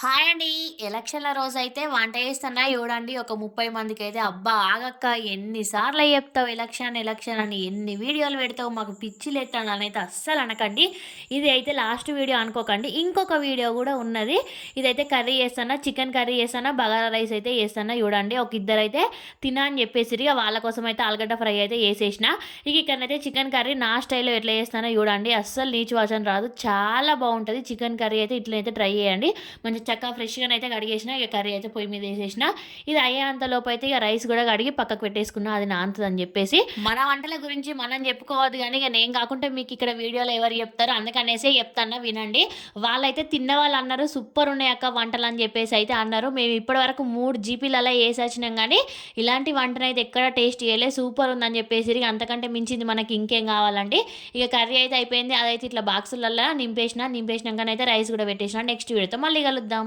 Hi అండి. ఎలక్షన్‌ల రోజైతే వంట చేస్తున్నా చూడండి ఒక ముప్పై మందికి అయితే "అబ్బా! ఆగక్క ఎన్నిసార్లు చెప్తావు ఎలక్షన్, ఎలక్షన్ అని ఎన్ని వీడియోలు పెడతావు మాకు పిచ్చి అని అయితే అస్సలు అనకండి. ఇది అయితే లాస్ట్ వీడియో అనుకోకండి. ఇంకొక వీడియో కూడా ఉన్నది. ఇదైతే కర్రీ చేస్తానా చికెన్ కర్రీ చేస్తానా బగారా రైస్ అయితే చేస్తానా చూడండి. ఒక ఇద్దరైతే తినా అని చెప్పేసి వాళ్ళ కోసం అయితే ఆలుగడ్డ ఫ్రై అయితే వేసేసిన ఇక ఇక్కడనైతే చికెన్ కర్రీ నా స్టైల్‌లో ఎట్లా చేస్తానో చూడండి. అస్సలు నీచు వాసన రాదు. చాలా బాగుంటుంది చికెన్ కర్రీ అయితే ఇట్లనైతే ట్రై చేయండి. మంచి చక్కగా ఫ్రెష్‌గానైతే కడిగేసిన. ఇక కర్రీ అయితే పొయ్యి మీద వేసేసిన ఇది అయ్యేంతలోపు అయితే ఇక రైస్ కూడా కడిగి పక్కకు పెట్టేసుకున్నా. అది నానుతదని చెప్పేసి. మన వంటల గురించి మనం చెప్పుకోవద్దు కానీ ఇక నేను కాకుండా మీకు ఇక్కడ వీడియోలో ఎవరు చెప్తారు? అందుకనేసే చెప్తన్నా వినండి. వాళ్ళైతే తిన్నవాళ్ళు అన్నారు "సూపర్ ఉన్నాయి అక్క వంటలు" అని చెప్పేసి అయితే అన్నారు. మేము ఇప్పటివరకు 3 వేసి ఏసొచ్చినాం కానీ ఇలాంటి వంటనైతే ఎక్కడ టేస్ట్ చేయలే. సూపర్ ఉందని చెప్పేసి ఇక అంతకంటే మించింది మనకి ఇంకేం కావాలండి. ఇక కర్రీ అయితే అయిపోయింది. అదైతే ఇట్లా బాక్సులల్లో నింపేసిన. నింపేసినాకనైతే రైస్ కూడా పెట్టేసిన. నెక్స్ట్ వీడియోతో మళ్ళీ కలుద్దాం.